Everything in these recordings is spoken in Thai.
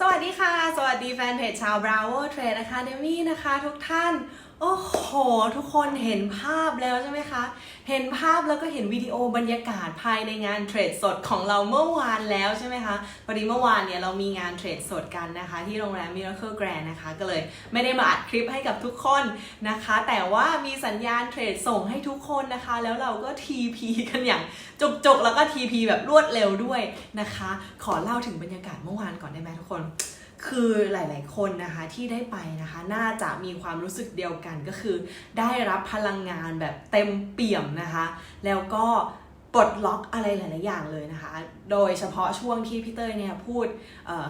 สวัสดีค่ะ สวัสดีแฟนเพจชาว Bravo Trade Academy นะคะทุกท่าน โอ้โห ทุกคนเห็นภาพแล้วใช่ไหมคะ เห็นภาพแล้วก็เห็นวิดีโอบรรยากาศภายในงานเทรดสดของเราเมื่อวานแล้วใช่ไหมคะพอดีเมื่อวานเนี่ยเรามีงานเทรดสดกันนะคะ ที่โรงแรม Miracle Grand นะคะ ก็เลยไม่ได้มาอัดคลิปให้กับทุกคนนะคะ แต่ว่ามีสัญญาณเทรดส่งให้ทุกคนนะคะ แล้วเราก็ TP กันอย่างจกๆ แล้วก็ TP แบบรวดเร็วด้วยนะคะ ขอเล่าถึงบรรยากาศเมื่อวานก่อนได้ไหมทุกคนคือหลาย ๆ คนนะคะที่ได้ไปนะคะ น่าจะมีความรู้สึกเดียวกันก็คือ ได้รับพลังงานแบบเต็มเปี่ยมนะคะ แล้วก็ปลดล็อกอะไรหลาย ๆ อย่างเลยนะคะ โดยเฉพาะช่วงที่พี่เต้ยเนี่ยพูด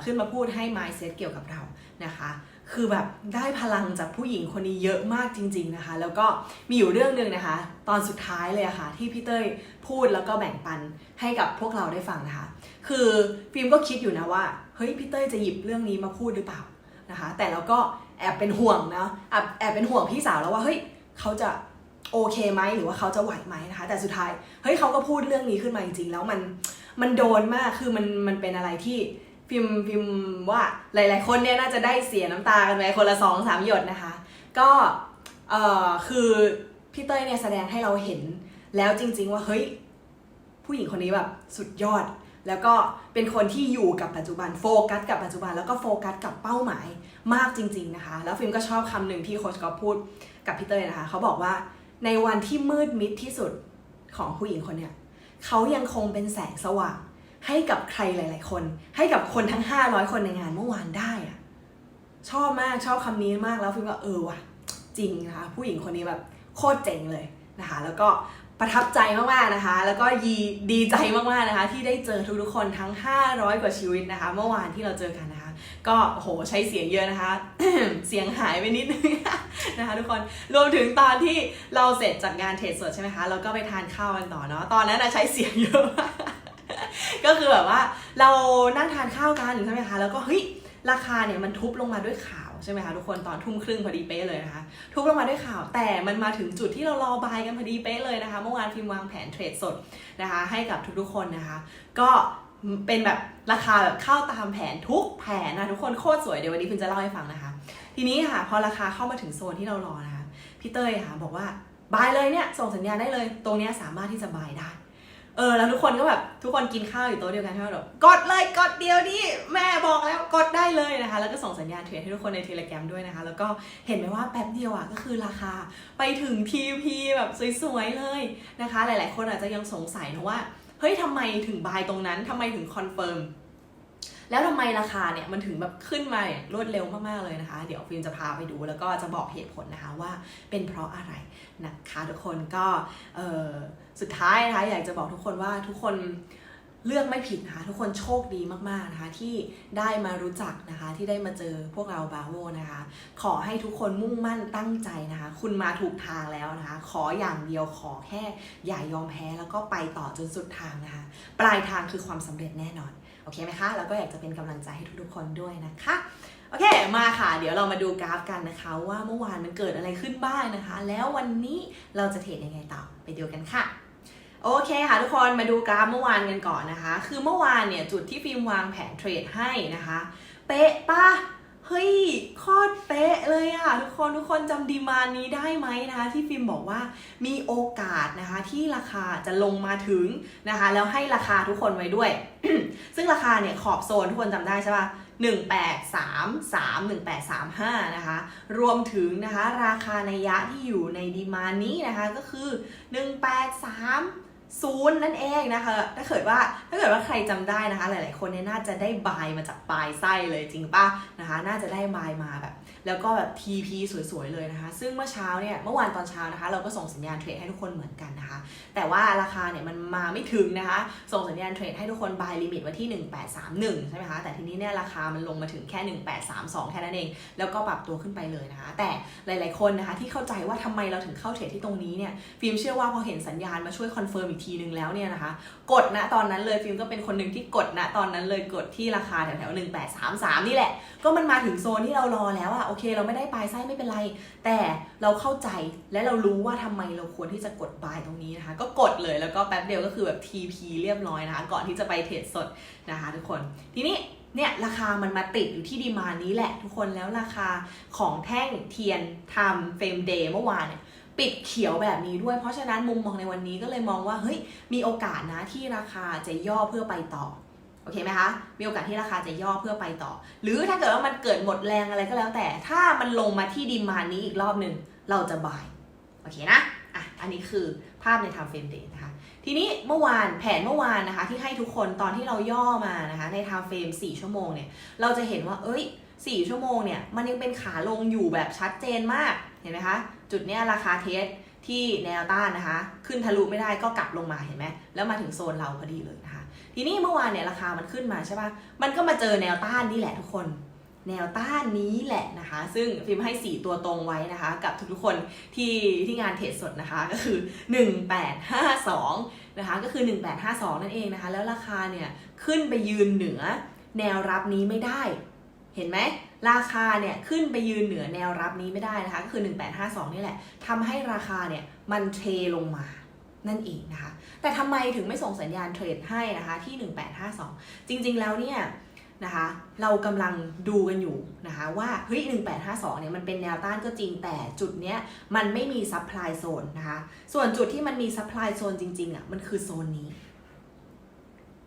ขึ้นมาพูดให้ mindset เกี่ยวกับเรานะคะ คือแบบได้พลังจากผู้หญิงคนนี้เยอะมากจริง ๆนะคะ แล้วก็มีอยู่เรื่องหนึ่งนะคะ ตอนสุดท้ายเลยอะค่ะ ที่พี่เต้ยพูดแล้วก็แบ่งปันให้กับพวกเราได้ฟังนะคะ คือฟิล์มก็คิดอยู่นะว่าเฮ้ยพี่เต้ยจะหยิบเรื่องนี้มาพูดหรือเปล่านะคะ แต่เราก็แอบเป็นห่วงนะแอบแอบเป็นห่วงพี่สาวแล้วว่าเฮ้ยเขาจะโอเคไหมหรือว่าเขาจะไหวไหมนะคะ แต่สุดท้ายเฮ้ยเขาก็พูดเรื่องนี้ขึ้นมาจริงๆแล้วมันมันโดนมากคือมันมันเป็นอะไรที่ ฟิล์มฟิล์มว่าหลาย ๆ คนเนี่ยน่าจะได้เสียน้ำตากันไปคนละสองสามหยดนะคะ ก็เอ่อคือพี่เต้ยเนี่ยแสดงให้เราเห็นแล้วจริง ๆ ว่าเฮ้ยผู้หญิงคนนี้แบบสุดยอด แล้วก็เป็นคนที่อยู่กับปัจจุบันโฟกัสกับปัจจุบันแล้วก็โฟกัสกับเป้าหมายมากจริง ๆ นะคะ แล้วฟิล์มก็ชอบคำหนึ่งที่โค้ชก็พูดกับพี่เต้ยนะคะเขาบอกว่าในวันที่มืดมิดที่สุดของผู้หญิงคนเนี้ยเขายังคงเป็นแสงสว่าง ให้กับใครหลาย ๆ คน ให้กับคนทั้ง 500 คนในงานเมื่อวานได้อะชอบมากชอบคำนี้มากแล้วฟิล์มก็เออว่ะ จริงนะคะผู้หญิงคนนี้แบบโคตรเจ๋งเลยนะคะ แล้วก็ประทับใจมากๆนะคะ แล้วก็ยีดีใจมากๆนะคะ ที่ได้เจอทุกๆคนทั้ง 500 กว่าชีวิตนะคะ เมื่อวานที่เราเจอกันนะคะ ก็โหใช้เสียงเยอะนะคะ เสียงหายไปนิดนึงนะคะทุกคนรวมถึงตอนที่เราเสร็จจากงานเทรดสดใช่ไหมคะเราก็ไปทานข้าวกันต่อเนาะตอนนั้นนะใช้เสียงเยอะมาก ก็คือแบบว่าเรานั่งทานข้าวกันใช่ไหมคะ แล้วก็เฮ้ยราคาเนี่ยมันทุบลงมาด้วยข่าวใช่ไหมคะทุกคนตอนทุ่มครึ่งพอดีเป๊ะเลยนะคะ ทุบลงมาด้วยข่าว แต่มันมาถึงจุดที่เรารอบายกันพอดีเป๊ะเลยนะคะ เมื่อวานพิมพ์วางแผนเทรดสดนะคะ ให้กับทุกๆคนนะคะ ก็เป็นแบบราคาแบบเข้าตามแผนทุกแผนนะทุกคนโคตรสวยเดี๋ยววันนี้พิมจะเล่าให้ฟังนะคะ ทีนี้ค่ะพอราคาเข้ามาถึงโซนที่เรารอนะคะพี่เต้ยค่ะบอกว่าบายเลยเนี่ยส่งสัญญาณได้เลย ตรงเนี้ยสามารถที่จะบายได้ เออแล้วทุกคนก็แบบทุกคนกินข้าวอยู่โต๊ะเดียวกันใช่ไหมแบบกดเลยกดเดียวนี่แม่บอกแล้วกดได้เลยนะคะ แล้วก็ส่งสัญญาณเทรดให้ทุกคนในเทเลแกรมด้วยนะคะ แล้วก็เห็นไหมว่าแป๊บเดียวอะก็คือราคาไปถึง TP แบบสวยๆเลยนะคะ หลายๆ คนอาจจะยังสงสัยนะว่าเฮ้ยทำไมถึงบายตรงนั้นทำไมถึงคอนเฟิร์ม แล้วทำไมราคาเนี่ยมันถึงแบบขึ้นมาอย่างรวดเร็วมากๆเลยนะคะ เดี๋ยวฟิล์มจะพาไปดูแล้วก็จะบอกเหตุผลนะคะว่าเป็นเพราะอะไรนะคะทุกคนก็สุดท้ายนะคะอยากจะบอกทุกคนว่าทุกคนเลือกไม่ผิดนะคะทุกคนโชคดีมากๆนะคะที่ได้มารู้จักนะคะที่ได้มาเจอพวกเราบาโวนะคะ ขอให้ทุกคนมุ่งมั่นตั้งใจนะคะ คุณมาถูกทางแล้วนะคะ ขออย่างเดียวขอแค่อย่ายอมแพ้แล้วก็ไปต่อจนสุดทางนะคะ ปลายทางคือความสำเร็จแน่นอน โอเคไหมคะ แล้วก็อยากจะเป็นกำลังใจให้ทุกๆคนด้วยนะคะ โอเค มาค่ะ เดี๋ยวเรามาดูกราฟกันนะคะ ว่าเมื่อวานมันเกิดอะไรขึ้นบ้างนะคะ แล้ววันนี้เราจะเทรดยังไงต่อ ไปดูกันค่ะโอเคค่ะทุกคนมาดูกราฟเมื่อวานกันก่อนนะคะ คือเมื่อวานเนี่ยจุดที่ฟิล์มวางแผนเทรดให้นะคะ เป๊ะปะ เฮ้ยคตรเป๊ะเลยอะทุกคนทุกคนจำดีมานนี้ได้ไหมนะคะที่ฟิล์มบอกว่ามีโอกาสนะคะที่ราคาจะลงมาถึงนะคะ แล้วให้ราคาทุกคนไว้ด้วย ซึ่งราคาเนี่ยขอบโซนทุกคนจำได้ใช่ปะ1833 1835 นะคะ รวมถึงนะคะ ราคาในยะที่อยู่ในดีมานี้นะคะก็คือ 1830นั่นเองนะคะ ถ้าเกิดว่าถ้าเกิดว่าใครจำได้นะคะ หลาย ๆ คนเนี่ยน่าจะได้บายมาจากปลายไส้เลยจริงป่ะนะคะ น่าจะได้บายมาแบบ แล้วก็แบบ TP สวย ๆ เลยนะคะ ซึ่งเมื่อเช้าเนี่ยเมื่อวานตอนเช้านะคะ เราก็ส่งสัญญาณเทรดให้ทุกคนเหมือนกันนะคะ แต่ว่าราคาเนี่ยมันมาไม่ถึงนะคะ ส่งสัญญาณเทรดให้ทุกคน buy limit ไว้ที่ 1831 ใช่ไหมคะแต่ทีนี้เนี่ยราคามันลงมาถึงแค่ 1832 แค่นั้นเอง แล้วก็ปรับตัวขึ้นไปเลยนะคะ แต่หลาย ๆ คนนะคะที่เข้าใจว่าทำไมเราถึงเข้าเทรดที่ตรงนี้เนี่ยฟิล์มเชื่อว่าพอเห็นสัญญาณมาช่วยคอนเฟิร์มอีกทีนึงแล้วเนี่ยนะคะ กดณตอนนั้นเลยฟิล์มก็เป็นคนหนึ่งที่กดณตอนนั้นเลยกดที่ราคาแถวๆ1833นี่แหละ ก็มันมาถึงโซนที่เรารอแล้วอะโอเค เราไม่ได้ปลายไส้ไม่เป็นไร แต่เราเข้าใจและเรารู้ว่าทำไมเราควรที่จะกดบายตรงนี้นะคะ ก็กดเลยแล้วก็แป๊บเดียวก็คือแบบ TP เรียบร้อยนะคะ ก่อนที่จะไปเทรดสดนะคะทุกคนทีนี้เนี่ยราคามันมาติดอยู่ที่ดีมานี้แหละทุกคนแล้วราคาของแท่งเทียนทำเฟรมเดย์เมื่อวานเนี่ย ปิดเขียวแบบนี้ด้วย เพราะฉะนั้นมุมมองในวันนี้ก็เลยมองว่าเฮ้ยมีโอกาสนะที่ราคาจะย่อเพื่อไปต่อโอเคไหมคะ มีโอกาสที่ราคาจะย่อเพื่อไปต่อ หรือถ้าเกิดว่ามันเกิดหมดแรงอะไรก็แล้วแต่ ถ้ามันลงมาที่ดีมานี้อีกรอบหนึ่งเราจะบาย โอเคนะ อะ อันนี้คือภาพใน time frame day นะคะ ทีนี้เมื่อวานแผนเมื่อวานนะคะ ที่ให้ทุกคนตอนที่เราย่อมานะคะ ใน time frame 4 ชั่วโมงเนี่ย เราจะเห็นว่า เอ้ย 4 ชั่วโมงเนี่ย มันยังเป็นขาลงอยู่แบบชัดเจนมาก เห็นไหมคะจุดนี้ราคาเทสที่แนวต้านนะคะ ขึ้นทะลุไม่ได้ก็กลับลงมาเห็นไหมแล้วมาถึงโซนเราพอดีเลยนะคะ ทีนี้เมื่อวานเนี่ยราคามันขึ้นมาใช่ปะมันก็มาเจอแนวต้านนี่แหละทุกคน แนวต้านนี้แหละนะคะ ซึ่งฟิล์มให้ 4 ตัวตรงไว้นะคะ กับทุกๆคนที่ที่งานเทรดสดนะคะก็คือ 1852นะคะก็คือ 1852 นั่นเองนะคะ แล้วราคาเนี่ยขึ้นไปยืนเหนือแนวรับนี้ไม่ได้ เห็นไหม ราคาเนี่ยขึ้นไปยืนเหนือแนวรับนี้ไม่ได้นะคะ ก็คือ 1852 นี่แหละทำให้ราคาเนี่ยมันเทลงมานั่นเองนะคะ แต่ทำไมถึงไม่ส่งสัญญาณเทรดให้นะคะที่ 1852 จริงๆแล้วเนี่ยนะคะเรากำลังดูกันอยู่นะคะว่าเฮ้ย 1852 เนี่ยมันเป็นแนวต้านก็จริงแต่จุดเนี้ยมันไม่มีซัพพลายโซนนะคะส่วนจุดที่มันมีซัพพลายโซนจริงๆอะมันคือโซนนี้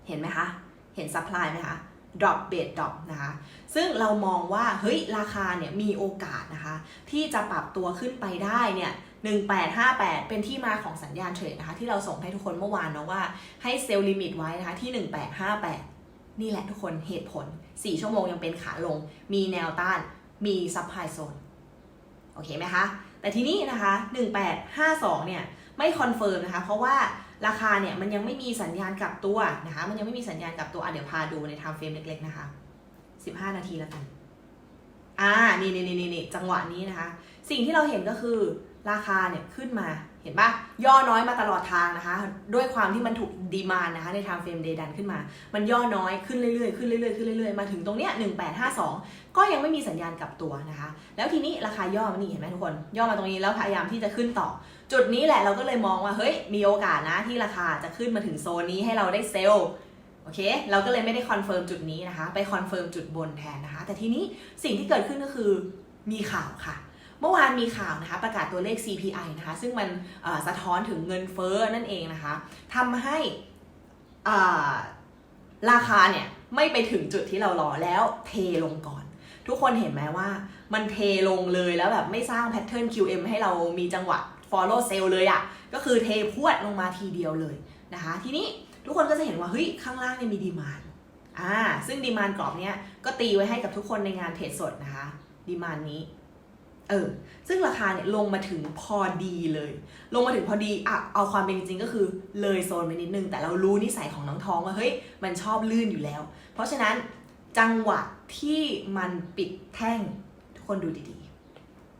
เห็นไหมคะ เห็นซัพพลายไหมคะ drop base drop นะคะ ซึ่งเรามองว่าเฮ้ยราคาเนี่ยมีโอกาสนะคะ ที่จะปรับตัวขึ้นไปได้เนี่ย1858 เป็นที่มาของสัญญาณเทรดนะคะ ที่เราส่งให้ทุกคนเมื่อวานเนาะว่าให้เซลล์ลิมิตไว้นะคะที่ 1858 นี่แหละทุกคนเหตุผล 4 ชั่วโมงยังเป็นขาลง มีแนวต้านมีซับไพโซนโอเคไหมคะ แต่ทีนี้นะคะ 1852 เนี่ยไม่คอนเฟิร์มนะคะ เพราะว่า ราคาเนี่ยมันยังไม่มีสัญญาณกลับตัวนะคะ มันยังไม่มีสัญญาณกลับตัวอะเดี๋ยวพาดูในไทม์เฟรมเล็กๆนะคะ 15 นาทีแล้วกัน อ่า นี่นี่นี่นี่จังหวะนี้นะคะ สิ่งที่เราเห็นก็คือราคาเนี่ยขึ้นมา เห็นปะย่อน้อยมาตลอดทางนะคะ ด้วยความที่มันถูกดีมานนะคะใน time frame day ดันขึ้นมา มันย่อน้อยขึ้นเรื่อยๆขึ้นเรื่อยๆขึ้นเรื่อยๆมาถึงตรงเนี้ย1852 ก็ยังไม่มีสัญญาณกลับตัวนะคะ แล้วทีนี้ราคาย่อมานี่เห็นไหมทุกคน ย่อมาตรงนี้แล้วพยายามที่จะขึ้นต่อ จุดนี้แหละเราก็เลยมองว่าเฮ้ยมีโอกาสนะที่ราคาจะขึ้นมาถึงโซนนี้ให้เราได้เซลล์โอเค เราก็เลยไม่ได้คอนเฟิร์มจุดนี้นะคะ ไปคอนเฟิร์มจุดบนแทนนะคะ แต่ทีนี้สิ่งที่เกิดขึ้นก็คือมีข่าวค่ะ เมื่อวานมีข่าวนะคะประกาศตัวเลข CPI นะคะ ซึ่งมันสะท้อนถึงเงินเฟ้อนั่นเองนะคะทำให้ราคาเนี่ยไม่ไปถึงจุดที่เรารอแล้วเทลงก่อน ทุกคนเห็นไหมว่ามันเทลงเลยแล้วแบบไม่สร้างแพทเทิร์น QM ให้เรามีจังหวะ follow sell เลยอะ่ะ ก็คือเทพวดลงมาทีเดียวเลยนะคะ ทีนี้ทุกคนก็จะเห็นว่าเฮ้ยข้างล่างเนี่ยมีดีมานอ่าซึ่งดีมานกรอบเนี้ยก็ตีไว้ให้กับทุกคนในงานเทรดสดนะคะดีมานนี้ เออ ซึ่งราคาเนี่ยลงมาถึงพอดีเลย ลงมาถึงพอดีอะเอาความเป็นจริงก็คือเลยโซนไปนิดนึง แต่เรารู้นิสัยของน้องท้องว่าเฮ้ยมันชอบลื่นอยู่แล้ว เพราะฉะนั้นจังหวะที่มันปิดแท่งทุกคนดูดี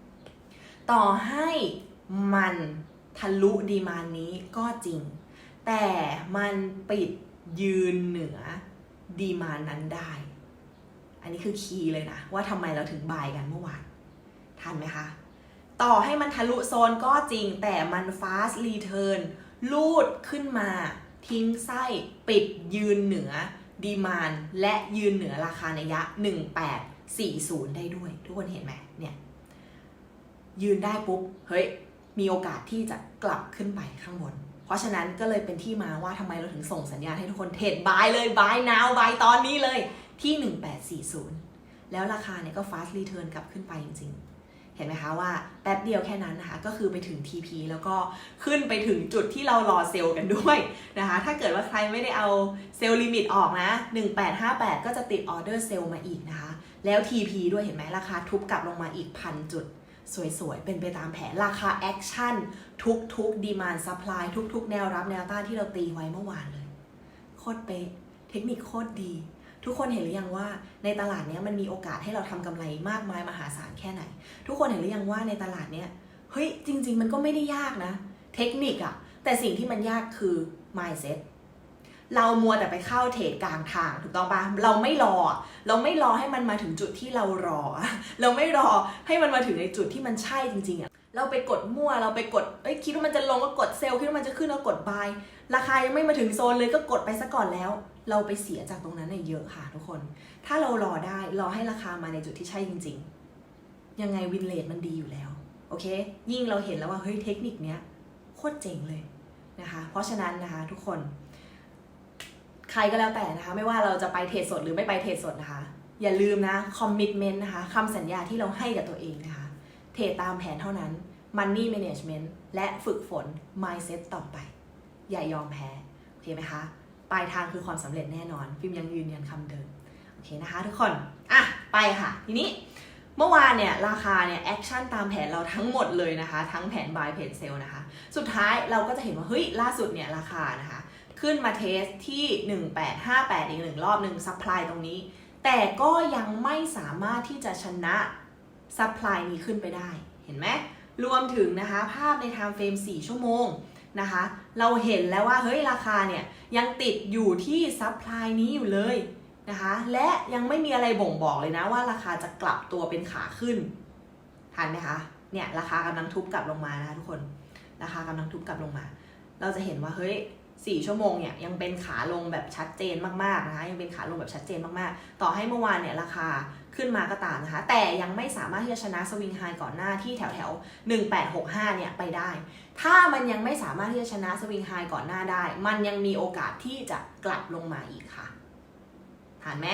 ๆ ต่อให้มันทะลุดีมานนี้ก็จริง แต่มันปิดยืนเหนือดีมานนั้นได้ อันนี้คือคีย์เลยนะ ว่าทำไมเราถึงบายกันเมื่อวาน ทันไหมคะ ต่อให้มันทะลุโซนก็จริงแต่มัน fast return ลูดขึ้นมา ทิ้งไส้ปิดยืนเหนือดีมานและยืนเหนือราคาในยะ 1840 ได้ด้วย ทุกคนเห็นไหมเนี่ย ยืนได้ปุ๊บ เฮ้ย มีโอกาสที่จะกลับขึ้นไปข้างบน เพราะฉะนั้นก็เลยเป็นที่มาว่าทำไมเราถึงส่งสัญญาณให้ทุกคนเทรดบายเลยบายนาวบายตอนนี้เลยที่ 1840 แล้วราคาเนี่ยก็ fast return กลับขึ้นไปจริง ๆ เห็นไหมคะว่าแป๊บเดียวแค่นั้นนะคะ ก็คือไปถึง TP แล้วก็ขึ้นไปถึงจุดที่เรารอเซลล์กันด้วยนะคะ ถ้าเกิดว่าใครไม่ได้เอาเซลล์ลิมิตออกนะ 1858 ก็จะติดออเดอร์เซลล์มาอีกนะคะ แล้ว TP ด้วยเห็นไหมราคาทุบกลับลงมาอีกพันจุด สวยๆ เป็นไปตามแผนราคาแอคชั่นทุกๆดีมานซัพพลายทุกๆ แนวรับแนวต้านที่เราตีไว้เมื่อวานเลย โคตรเป๊ะเทคนิคโคตรดี ทุกคนเห็นหรือยังว่าในตลาดเนี้ยมันมีโอกาสให้เราทำกำไรมากมายมหาศาลแค่ไหน ทุกคนเห็นหรือยังว่าในตลาดเนี้ยเฮ้ยจริง ๆ มันก็ไม่ได้ยากนะ เทคนิคอะแต่สิ่งที่มันยากคือ mindset เรามัวแต่ไปเข้าเทรดกลางทางถูกต้องปะเราไม่รอ เราไม่รอให้มันมาถึงจุดที่เรารอ เราไม่รอให้มันมาถึงในจุดที่มันใช่จริงๆอะเราไปกดมั่วเราไปกดเอ้ยคิดว่ามันจะลงก็กดเซลล์คิดว่ามันจะขึ้นก็กดบายราคายังไม่มาถึงโซนเลยก็กดไปซะก่อนแล้ว เราไปเสียจากตรงนั้นเนี่ยเยอะค่ะทุกคน ถ้าเรารอได้รอให้ราคามาในจุดที่ใช่จริง ๆ ยังไงวินเลทมันดีอยู่แล้ว โอเค ยิ่งเราเห็นแล้วว่าเฮ้ยเทคนิคเนี้ยโคตรเจ๋งเลยนะคะ เพราะฉะนั้นนะคะทุกคน ใครก็แล้วแต่นะคะ ไม่ว่าเราจะไปเทรดสดหรือไม่ไปเทรดสดนะคะ อย่าลืมนะคอมมิชเมนต์นะคะคำสัญญาที่เราให้กับตัวเองนะคะ เทรดตามแผนเท่านั้น Money Management และฝึกฝน Mindset ต่อไป อย่ายอมแพ้ โอเคไหมคะ ปลายทางคือความสำเร็จแน่นอน ฟิล์มยังยืนยันคำเดิม โอเคนะคะทุกคน อะ ไปค่ะ ทีนี้เมื่อวานเนี่ยราคาเนี่ยแอคชั่นตามแผนเราทั้งหมดเลยนะคะ ทั้งแผน buy แผน sell นะคะ สุดท้ายเราก็จะเห็นว่า เฮ้ย ล่าสุดเนี่ยราคานะคะ ขึ้นมาเทสที่ 1858 อีกหนึ่งรอบหนึ่งซัพพลายตรงนี้ แต่ก็ยังไม่สามารถที่จะชนะซัพพลายนี้ขึ้นไปได้ เห็นไหมรวมถึงนะคะ ภาพใน time frame 4ชั่วโมง นะคะ เราเห็นแล้วว่าเฮ้ยราคาเนี่ยยังติดอยู่ที่ซัพพลายนี้อยู่เลยนะคะ และยังไม่มีอะไรบ่งบอกเลยนะว่าราคาจะกลับตัวเป็นขาขึ้นทันไหมคะ เนี่ยราคากำลังทุบกลับลงมานะคะทุกคน ราคากำลังทุบกลับลงมา เราจะเห็นว่าเฮ้ย สี่ชั่วโมงเนี่ยยังเป็นขาลงแบบชัดเจนมากๆนะคะยังเป็นขาลงแบบชัดเจนมากๆ ต่อให้เมื่อวานเนี่ยราคาขึ้นมาก็ตามนะคะ แต่ยังไม่สามารถที่จะชนะสวิงไฮก่อนหน้าที่แถวแถว1865 เนี่ยไปได้ ถ้ามันยังไม่สามารถที่จะชนะสวิงไฮก่อนหน้าได้ มันยังมีโอกาสที่จะกลับลงมาอีกค่ะฐานไหม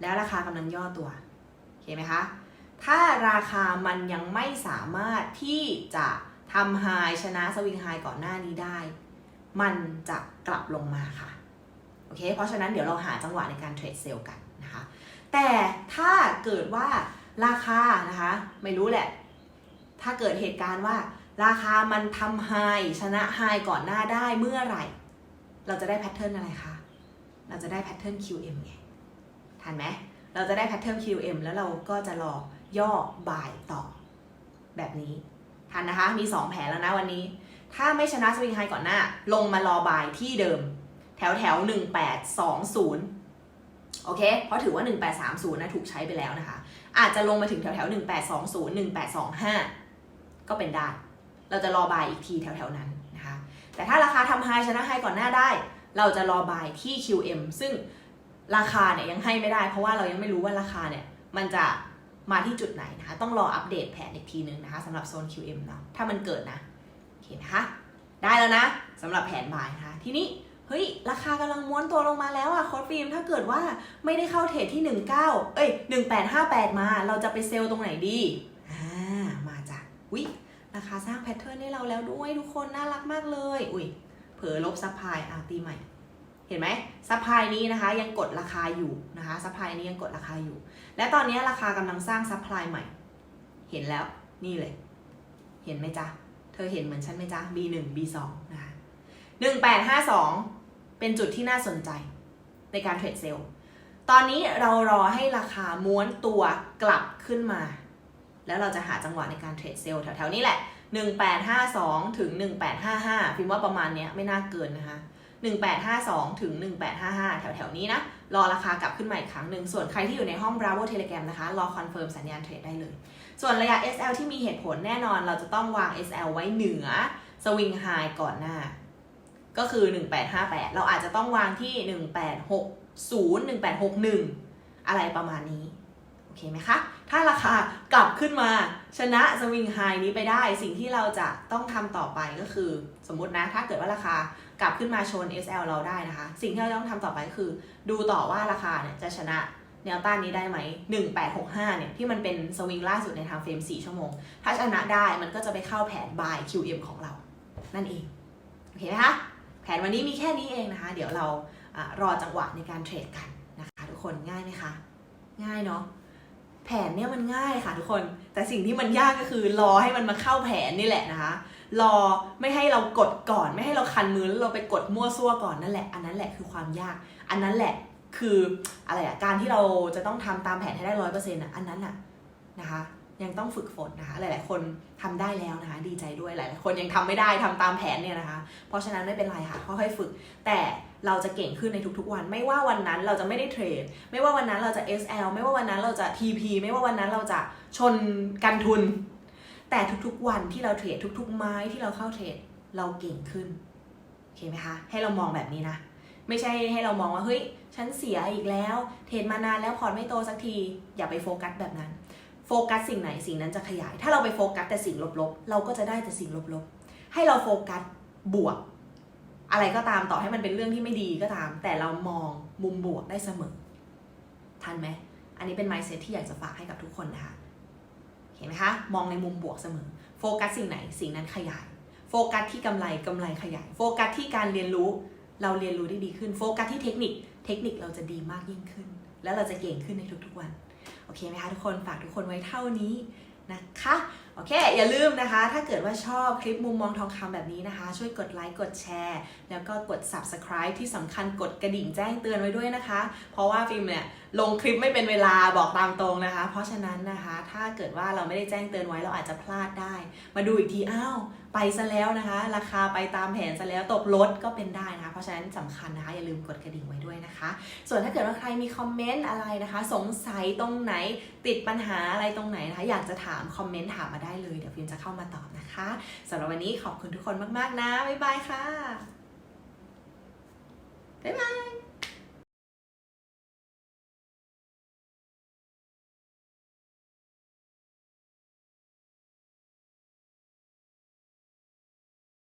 แล้วราคากำลังย่อตัวโอเคไหมคะถ้าราคามันยังไม่สามารถที่จะทำไฮชนะสวิงไฮก่อนหน้านี้ได้ มันจะกลับลงมาค่ะโอเคเพราะฉะนั้นเดี๋ยวเราหาจังหวะในการเทรดเซลล์กันนะคะแต่ถ้าเกิดว่าราคานะคะไม่รู้แหละ ถ้าเกิดเหตุการณ์ว่า ราคามันทำไฮชนะไฮก่อนหน้าได้เมื่อไหร่ เราจะได้แพทเทิร์นอะไรคะเราจะได้แพทเทิร์น QM ไงทันไหมเราจะได้แพทเทิร์น QM แล้วเราก็จะรอย่อบ่ายต่อแบบนี้ทันนะคะ มี 2 แผนแล้วนะวันนี้ ถ้าไม่ชนะสวิงไฮก่อนหน้า ลงมารอบายที่เดิม แถวแถว1820 โอเค เพราะถือว่า 1830 นะ ถูกใช้ไปแล้วนะคะ อาจจะลงมาถึงแถวแถว1820 1825 ก็เป็นได้ เราจะรอบายอีกทีแถวแถวนั้นนะคะ แต่ถ้าราคาทำไฮชนะไฮก่อนหน้าได้ เราจะรอบายที่ QM ซึ่งราคาเนี่ยยังให้ไม่ได้ เพราะว่าเรายังไม่รู้ว่าราคาเนี่ยมันจะมาที่จุดไหนนะคะ ต้องรออัปเดตแผนอีกทีนึงนะคะสำหรับโซน QM เนาะถ้ามันเกิดนะ โอเคนคะได้แล้วนะสำหรับแผนบายนะคะทีนี้เฮ้ยราคากำลังม้วนตัวลงมาแล้วอะโค้ดฟิล์มถ้าเกิดว่าไม่ได้เข้าเทรดที่ 19 เอ้ย 1858 มา เราจะไปเซลล์ตรงไหนดีอ่ามาจ้ะอุ้ยราคาสร้างแพทเทิร์นให้เราแล้วด้วยทุกคนน่ารักมากเลย อุ้ยเผลอลบซัพพลายอะตีใหม่ เห็นไหมซัพพลายนี้นะคะยังกดราคาอยู่นะคะซัพพลายนี้ยังกดราคาอยู่ และตอนนี้ราคากำลังสร้างซัพพลายใหม่ เห็นแล้วนี่เลย เห็นไหมจ๊ะ อเห็นเหมือนฉันไหมจ๊ะ B1 B2 นะคะ1852 เป็นจุดที่น่าสนใจในการเทรดเซลล์ตอนนี้เรารอให้ราคาม้วนตัวกลับขึ้นมา แล้วเราจะหาจังหวะในการเทรดเซลล์แถวๆนี้แหละ 1852 ถึง 1855พิมพ์ว่าประมาณนี้ไม่น่าเกินนะคะ 1852 ถึง 1855 แถวๆ นี้นะ รอราคากลับขึ้นมาอีกครั้งหนึ่ง ส่วนใครที่อยู่ในห้อง Bravo Telegram นะคะ รอคอนเฟิร์มสัญญาณเทรดได้เลย ส่วนระยะ SL ที่มีเหตุผลแน่นอน เราจะต้องวาง SL ไว้เหนือสวิงไฮก่อนหน้า ก็คือ 1858 เราอาจจะต้องวางที่ 1860 1861 อะไรประมาณนี้ โอเคไหมคะ ถ้าราคากลับขึ้นมาชนะสวิงไฮนี้ไปได้ สิ่งที่เราจะต้องทำต่อไปก็คือ สมมตินะ ถ้าเกิดว่าราคา กลับขึ้นมาชน SL เราได้นะคะ สิ่งที่เราต้องทำต่อไปคือ ดูต่อว่าราคาเนี่ยจะชนะแนวต้านนี้ได้ไหม 1865 เนี่ย ที่มันเป็นสวิงล่าสุดในทางเฟรม 4 ชั่วโมง ถ้าชนะได้มันก็จะไปเข้าแผน buy QM ของเรา นั่นเอง โอเคไหมคะ แผนวันนี้มีแค่นี้เองนะคะ เดี๋ยวเราอารอจังหวะในการเทรดกันนะคะ ทุกคนง่ายไหมคะ ง่ายเนาะ แผนเนี่ยมันง่ายค่ะทุกคน แต่สิ่งที่มันยากก็คือรอให้มันมาเข้าแผนนี่แหละนะคะ รอไม่ให้เรากดก่อน ไม่ให้เราคันมือแล้วเราไปกดมั่วซั่วก่อนนั่นแหละ อันนั้นแหละคือความยาก อันนั้นแหละคืออะไรอะการที่เราจะต้องทำตามแผนให้ได้ร้อยเปอร์เซ็นต์อะอันนั้นอะนะคะ ยังต้องฝึกฝนนะคะ หลาย ๆ คนทำได้แล้วนะคะ ดีใจด้วยหลาย ๆ คนยังทำไม่ได้ทำตามแผนเนี่ยนะคะ เพราะฉะนั้นไม่เป็นไรค่ะค่อยๆฝึก แต่เราจะเก่งขึ้นในทุกๆวัน ไม่ว่าวันนั้นเราจะไม่ได้เทรด ไม่ว่าวันนั้นเราจะ SL ไม่ว่าวันนั้นเราจะ TP ไม่ว่าวันนั้นเราจะชนกันทุน แต่ทุกๆวันที่เราเทรดทุก ๆ ไม้ที่เราเข้าเทรดเราเก่งขึ้นโอเคไหมคะให้เรามองแบบนี้นะ ไม่ใช่ให้เรามองว่าเฮ้ยฉันเสียอีกแล้ว เทรดมานานแล้วพอร์ตไม่โตสักที อย่าไปโฟกัสแบบนั้น โฟกัสสิ่งไหนสิ่งนั้นจะขยาย ถ้าเราไปโฟกัสแต่สิ่งลบๆ เราก็จะได้แต่สิ่งลบๆ ให้เราโฟกัสบวก อะไรก็ตามต่อให้มันเป็นเรื่องที่ไม่ดีก็ตาม แต่เรามองมุมบวกได้เสมอทันไหมอันนี้เป็น mindset ที่อยากจะฝากให้กับทุกคนนะคะ ห็นไหมคะ มองในมุมบวกเสมอ โฟกัสสิ่งไหนสิ่งนั้นขยาย โฟกัสที่กำไรกำไรขยาย โฟกัสที่การเรียนรู้เราเรียนรู้ได้ดีขึ้น โฟกัสที่เทคนิค เทคนิคเราจะดีมากยิ่งขึ้น แล้วเราจะเก่งขึ้นในทุกๆวัน โอเคไหมคะทุกคน ฝากทุกคนไว้เท่านี้นะคะ โอเค อย่าลืมนะคะ ถ้าเกิดว่าชอบคลิปมุมมองทองคำแบบนี้นะคะ ช่วยกดไลค์ กดแชร์ แล้วก็กด subscribe ที่สำคัญกดกระดิ่งแจ้งเตือนไว้ด้วยนะคะ เพราะว่าฟิล์มเนี่ยลงคลิปไม่เป็นเวลาบอกตามตรงนะคะ เพราะฉะนั้นนะคะ ถ้าเกิดว่าเราไม่ได้แจ้งเตือนไว้เราอาจจะพลาดได้ มาดูอีกทีอ้าว ไปซะแล้วนะคะ ราคาไปตามแผนซะแล้วตกลดก็เป็นได้นะคะ เพราะฉะนั้นสำคัญนะคะอย่าลืมกดกระดิ่งไว้ด้วยนะคะ ส่วนถ้าเกิดว่าใครมีคอมเมนต์อะไรนะคะ สงสัยตรงไหนติดปัญหาอะไรตรงไหนนะคะ อยากจะถามคอมเมนต์ถามมาได้เลยเดี๋ยวพิมจะเข้ามาตอบนะคะสำหรับวันนี้ขอบคุณทุกคนมาก ๆ นะบ๊ายบายค่ะบ๊ายบาย